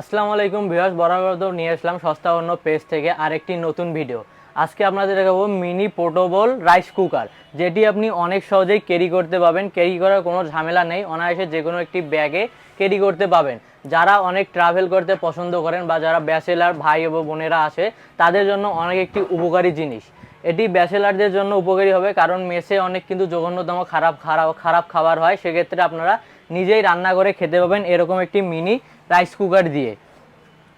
আসসালামু আলাইকুম ভিউয়ার্স বরাবর নিয়ে আসলাম সস্তা অন্য পেজ থেকে আরেকটি নতুন ভিডিও। আজকে আপনাদের দেখাবো মিনি পোর্টেবল রাইস কুকার, যেটি আপনি অনেক সহজেই ক্যারি করতে পাবেন ক্যারি করার কোনো ঝামেলা নেই, অনায়াসে যে কোনো একটি ব্যাগে ক্যারি করতে পাবেন যারা অনেক ট্রাভেল করতে পছন্দ করেন বা যারা ব্যাচেলার ভাই ও বোনেরা আসে তাদের জন্য অনেক একটি উপকারী জিনিস। এটি ব্যাচেলারদের জন্য উপকারী হবে, কারণ মেসে অনেক কিন্তু জঘন্যতম খারাপ খারাপ খারাপ খাবার হয়। সেক্ষেত্রে আপনারা নিজেই রান্না করে খেতে পাবেন এরকম একটি মিনি রাইস কুকার দিয়ে।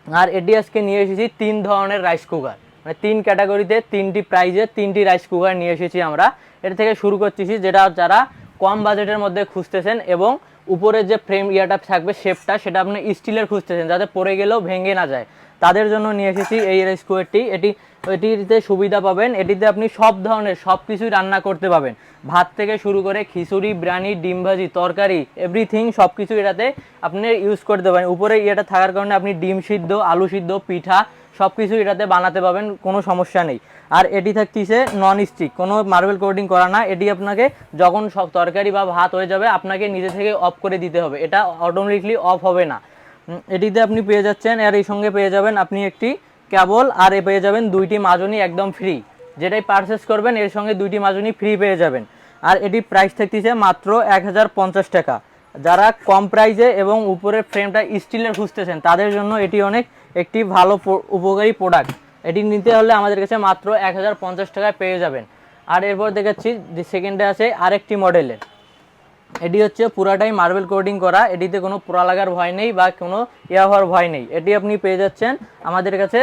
আর এটি আজকে নিয়ে এসেছি তিন ধরনের রাইস কুকার। মানে তিন ক্যাটাগরিতে তিনটি প্রাইজে তিনটি রাইস কুকার নিয়ে এসেছি আমরা। এটা থেকে শুরু করতেছি, যেটা যারা কম বাজেটের মধ্যে খুঁজতেছেন এবং উপরে যে ফ্রেম ইয়াটা থাকবে শেপটা সেটা আপনি স্টিলের খুঁজতেছেন যাতে পড়ে গেলেও ভেঙে না যায়। তাদের জন্য নিয়ে এসেছি এই রাইস কুকারটি এটি, এটিতে সুবিধা পাবেন। এটিতে আপনি সব ধরনের, সব কিছুই রান্না করতে পাবেন। ভাত থেকে শুরু করে খিচুড়ি, বিরিয়ানি, ডিম ভাজি, তরকারি এভরিথিং সব কিছু এটাতে আপনি ইউজ করতে পারেন। উপরে ইয়েটা থাকার কারণে আপনি ডিম সিদ্ধ, আলু সিদ্ধ, পিঠা সব কিছু এটাতে বানাতে পাবেন কোনো সমস্যা নেই। আর এটি থাকতেছে নন স্টিক কোনো মার্বেল কোটিং করা না, এটি আপনাকে যখন সব তরকারি বা ভাত হয়ে যাবে, আপনাকে নিজে থেকে অফ করে দিতে হবে। এটা অটোমেটিকলি অফ হবে না। এটিতে আপনি পেয়ে যাচ্ছেন, আর এই সঙ্গে পেয়ে যাবেন আপনি একটি কেবল, আর এ পেয়ে যাবেন দুইটি মাজনি একদম ফ্রি যেটাই পারচেস করবেন, এর সঙ্গে দুইটি মাজনি ফ্রি পেয়ে যাবেন। আর এটি প্রাইস থাকতেছে মাত্র এক হাজার পঞ্চাশ টাকা। যারা কম প্রাইসে এবং উপরের ফ্রেমটা স্টিলের খুঁজতেছেন, তাদের জন্য এটি অনেক একটি ভালো উপকারী প্রোডাক্ট এটি নিতে হলে আমাদের কাছে মাত্র এক হাজার পঞ্চাশ টাকায় পেয়ে যাবেন। আর এরপর দেখাচ্ছি সেকেন্ডে আছে আরেকটি মডেলের এটি হচ্ছে পুরাটাই মার্বেল কোডিং করা। এটিতে কোনো পোড়া লাগার ভয় নেই বা কোনো ইয়া হওয়ার ভয় নেই। এটি আপনি পেয়ে যাচ্ছেন আমাদের কাছে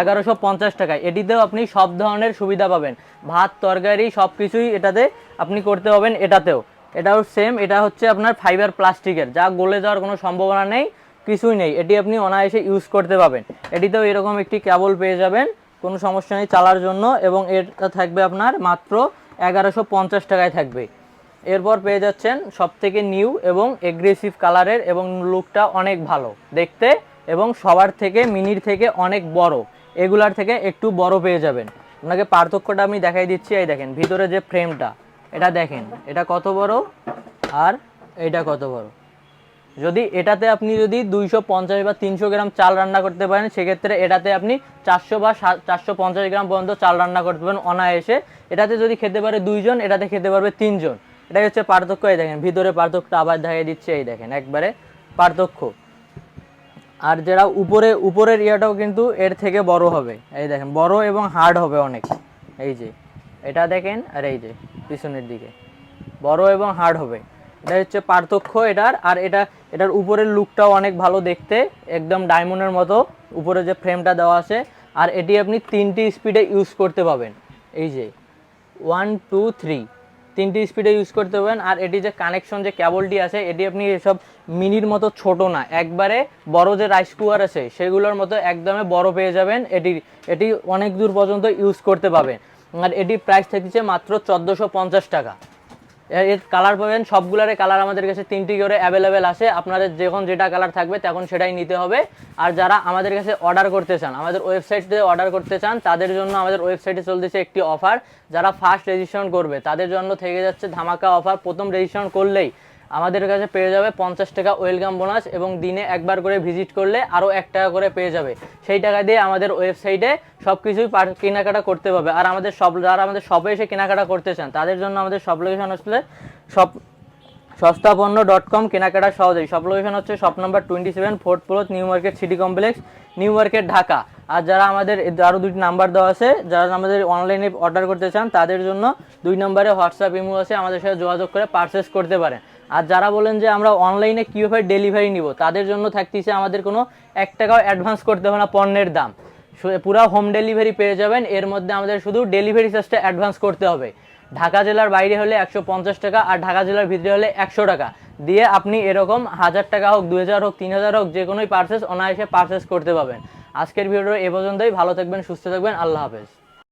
এগারোশো পঞ্চাশ টাকায়। এটিতেও আপনি সব ধরনের সুবিধা পাবেন। ভাত, তরকারি সব কিছুই এটাতে আপনি করতে পারবেন এটাতেও। এটাও সেম এটা হচ্ছে আপনার ফাইবার প্লাস্টিকের যা গলে যাওয়ার কোনো সম্ভাবনা নেই। কিছুই নেই। এটি আপনি অনায়াসে ইউজ করতে পাবেন এটিতেও এরকম একটি কেবল পেয়ে যাবেন। কোনো সমস্যা নেই চালার জন্য এবং এটা থাকবে আপনার মাত্র এগারোশো পঞ্চাশ টাকায় থাকবে। এরপর পেয়ে যাচ্ছেন সব থেকে নিউ এবং এগ্রেসিভ কালারের এবং লুকটা অনেক ভালো দেখতে এবং সবার থেকে, মিনির থেকে অনেক বড়। এগুলার থেকে একটু বড় পেয়ে যাবেন। আপনাকে পার্থক্যটা আমি দেখাই দিচ্ছি। এই দেখেন, ভিতরে যে ফ্রেমটা এটা দেখেন, এটা কত বড় আর এটা কত বড়? যদি এটাতে আপনি যদি দুইশো পঞ্চাশ বা তিনশো গ্রাম চাল রান্না করতে পারেন, সেক্ষেত্রে এটাতে আপনি চারশো বা চারশো পঞ্চাশ গ্রাম পর্যন্ত চাল রান্না করতে পারেন অনায়াসে। এটাতে যদি খেতে পারে দুইজন, এটাতে খেতে পারবে তিনজন। এটাই হচ্ছে পার্থক্য, এই দেখেন, ভিতরে পার্থক্যটা আবার দেখাই দিচ্ছে, এই দেখেন, একবারে পার্থক্য। আর যারা উপরে, উপরের ইয়েটাও কিন্তু এর থেকে বড় হবে। এই দেখেন, বড় এবং হার্ড হবে অনেক। এই যে, এটা দেখেন, আর এই যে, পিছনের দিকে। বড় এবং হার্ড হবে। এটা হচ্ছে পার্থক্য এটার, আর এটা, এটার উপরের লুকটাও অনেক ভালো দেখতে, একদম ডায়মন্ডের মতো, উপরে যে ফ্রেমটা দেওয়া আছে, আর এটি আপনি তিনটি স্পিডে ইউজ করতে পাবেন। এই যে ওয়ান টু থ্রি তিনটি স্পিডে ইউজ করতে পারবেন আর এটি যে কানেকশন যে কেবলটি আছে, এটি আপনি এসব মিনির মতো ছোট না, একবারে বড় যে রাইস কুকার আছে, সেগুলোর মতো একদমই বড় পেয়ে যাবেন, এটি এটি অনেক দূর পর্যন্ত ইউজ করতে পাবেন। আর এটি প্রাইস থাকছে মাত্র চোদ্দোশো টাকা। এর- কালার পাবেন সবগুলারে কালার আমাদের কাছে তিনটি করে অ্যাভেলেবেল আছে। আপনাদের যখন যেটা কালার থাকবে, তখন সেটাই নিতে হবে। আর যারা আমাদের কাছে অর্ডার করতে চান, আমাদের ওয়েবসাইট থেকে অর্ডার করতে চান, তাদের জন্য আমাদের ওয়েবসাইটে চলতেছে একটি অফার যারা ফার্স্ট রেজিস্ট্রেশন করবে, তাদের জন্য থেকে যাচ্ছে ধামাকা অফার প্রথম রেজিস্ট্রেশন করলেই আমাদের কাছে পেয়ে যাবে পঞ্চাশ টাকা ওয়েলকাম বোনাস এবং দিনে একবার করে ভিজিট করলে আরও এক টাকা করে পেয়ে যাবে। সেই টাকা দিয়ে আমাদের ওয়েবসাইটে সব কিছুই কেনাকাটা করতে পারবে। আর আমাদের সব, যারা আমাদের শপে এসে কেনাকাটা করতে চান, তাদের জন্য আমাদের সব লোকেশন আসলে সব সস্তাপন্ন ডট কম কেনাকাটা সহজেই। সব লোকেশন হচ্ছে shop number twenty seven fourth floor new market city complex new market Dhaka আর যারা আমাদের আরও দুটি নাম্বার দেওয়া আছে, যারা আমাদের অনলাইনে অর্ডার করতে চান, তাদের জন্য দুই নম্বরে হোয়াটসঅ্যাপ ইমো আছে, আমাদের সাথে যোগাযোগ করে পারচেস করতে পারেন। আর যারা বলেন যে আমরা অনলাইনে কীভাবে ডেলিভারি নিব, তাদের জন্য থাকতেছে আমাদের কোনো এক টাকাও অ্যাডভান্স করতে হবে না পণ্যের দাম। পুরা হোম ডেলিভারি পেয়ে যাবেন, এর মধ্যে আমাদের শুধু ডেলিভারি চার্জটা অ্যাডভান্স করতে হবে। ঢাকা জেলার বাইরে হলে একশো পঞ্চাশ টাকা, আর ঢাকা জেলার ভিতরে হলে একশো টাকা। দিয়ে আপনি এরকম হাজার টাকা হোক দু হাজার হোক, তিন হাজার হোক, যে কোনোই পার্সেস অনায়াসে পার্সেস করতে পারবেন। আজকের ভিডিও এ পর্যন্তই, ভালো থাকবেন, সুস্থ থাকবেন, আল্লাহ হাফেজ।